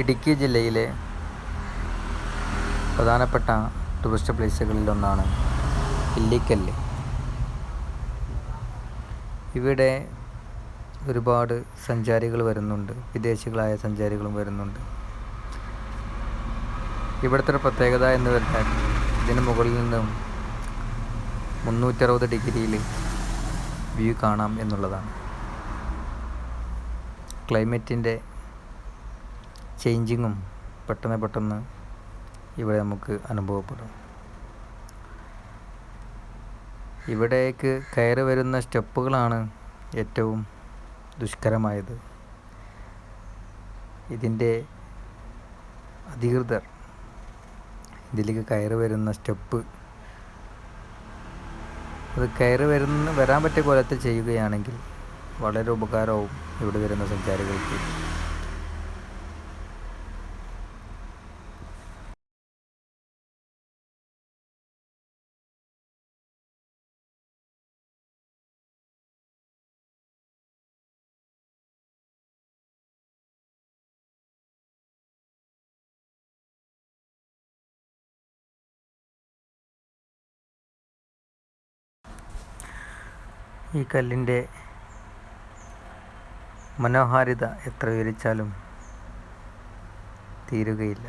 ഇടുക്കി ജില്ലയിലെ പ്രധാനപ്പെട്ട ടൂറിസ്റ്റ് പ്ലേസുകളിലൊന്നാണ് ഇല്ലിക്കല്ല്. ഇവിടെ ഒരുപാട് സഞ്ചാരികൾ വരുന്നുണ്ട് വിദേശികളായ സഞ്ചാരികളും വരുന്നുണ്ട്. ഇവിടുത്തെ ഒരു പ്രത്യേകത എന്ന് പറഞ്ഞാൽ ഇതിന് മുകളിൽ നിന്നും മുന്നൂറ്ററുപത് ഡിഗ്രിയിൽ വ്യൂ കാണാം എന്നുള്ളതാണ്. ക്ലൈമറ്റിന്റെ ചേഞ്ചിങ്ങും പെട്ടെന്ന് പെട്ടെന്ന് ഇവിടെ നമുക്ക് അനുഭവപ്പെടും. ഇവിടേക്ക് കയറി വരുന്ന സ്റ്റെപ്പുകളാണ് ഏറ്റവും ദുഷ്കരമായത്. ഇതിന്റെ അധികൃതർ ഇതിലേക്ക് കയറി വരുന്ന സ്റ്റെപ്പ് അത് കയറി വരുന്ന വരാൻ പറ്റിയ കോലത്തിൽ ചെയ്യുകയാണെങ്കിൽ വളരെ ഉപകാരവും ഇവിടെ വരുന്ന സഞ്ചാരികൾക്ക് ഈ കല്ലിന്റെ മനോഹാരിത എത്ര വിവരിച്ചാലും തീരുകയില്ല.